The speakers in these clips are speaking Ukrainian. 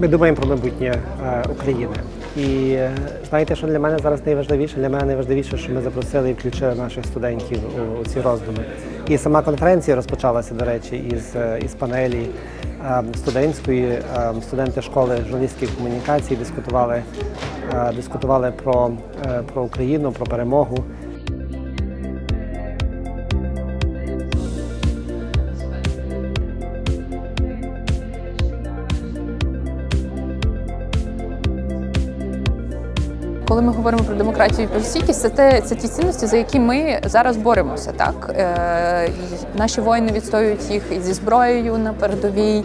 Ми думаємо про майбутнє е, України. І е, знаєте, що для мене зараз найважливіше? Для мене найважливіше, що ми запросили і включили наших студентів у, у ці роздуми. І сама конференція розпочалася, до речі, із, е, із панелі е, студентської. Е, Студенти школи журналістських комунікацій дискутували, дискутували про, про Україну, про перемогу. Коли ми говоримо про демократію і стійкість, це те це ті цінності, за які ми зараз боремося. Так е, наші воїни відстоюють їх і зі зброєю на передовій.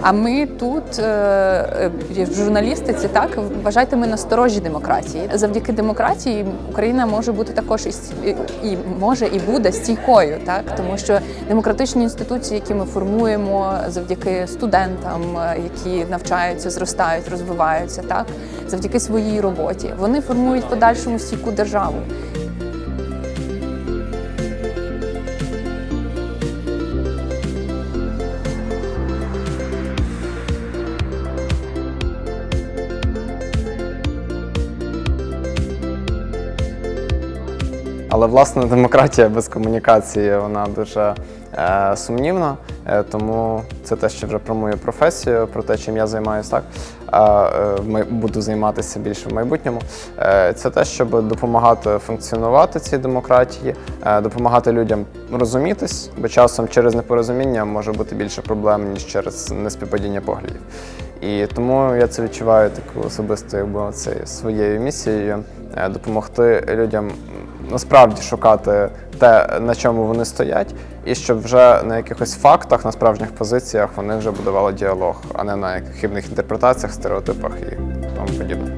А ми тут, е, е, в журналістиці, так вважайте, ми на сторожі демократії. Завдяки демократії Україна може бути також і може і буде стійкою, так тому що демократичні інституції, які ми формуємо завдяки студентам, е, які навчаються, зростають, розвиваються, так завдяки своїй роботі, вони формують подальшому стійку державу. Але власне демократія без комунікації вона дуже е, сумнівна, е, тому це те, що вже про мою професію, про те, чим я займаюся так. А е, буду займатися більше в майбутньому. Е, це те, щоб допомагати функціонувати цій демократії, е, допомагати людям розумітись, бо часом через непорозуміння може бути більше проблем, ніж через неспівпадіння поглядів. І тому я це відчуваю таку особисто, якби це своєю місією е, допомогти людям насправді шукати те, на чому вони стоять, і щоб вже на якихось фактах, на справжніх позиціях вони вже будували діалог, а не на хибних інтерпретаціях, стереотипах і тому подібне.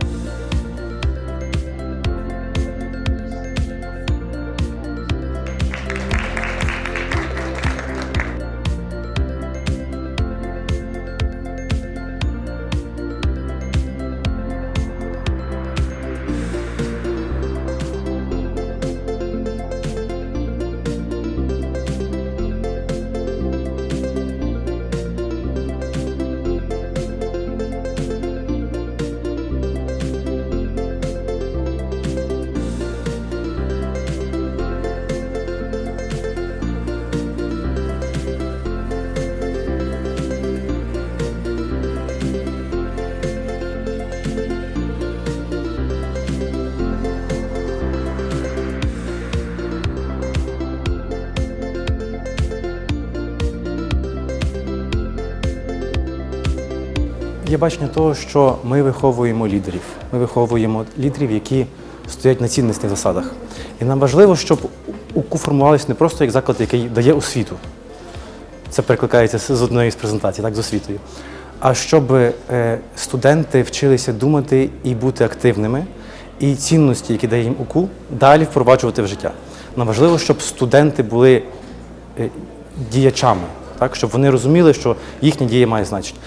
Є бачення того, що ми виховуємо лідерів. Ми виховуємо лідерів, які стоять на цінностних засадах. І нам важливо, щоб УКУ формувалися не просто як заклад, який дає освіту. Це перекликається з одної з презентацій, так, з освітою. А щоб е, студенти вчилися думати і бути активними, і цінності, які дає їм УКУ, далі впроваджувати в життя. Нам важливо, щоб студенти були е, діячами, так, щоб вони розуміли, що їхня дія має значення.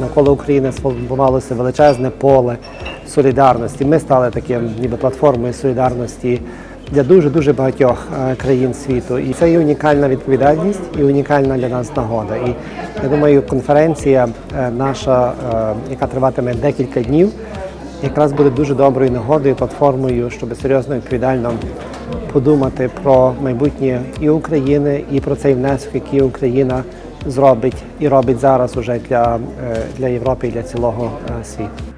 Навколо України сформувалося величезне поле солідарності. Ми стали таким ніби платформою солідарності для дуже дуже багатьох е, країн світу. І це є унікальна відповідальність і унікальна для нас нагода. І я думаю, конференція е, наша, е, яка триватиме декілька днів, якраз буде дуже доброю нагодою, платформою, щоб серйозно відповідально подумати про майбутнє і України, і про цей внесок, який Україна зробить і робить зараз уже для, е, для Європи і для цілого е, світу.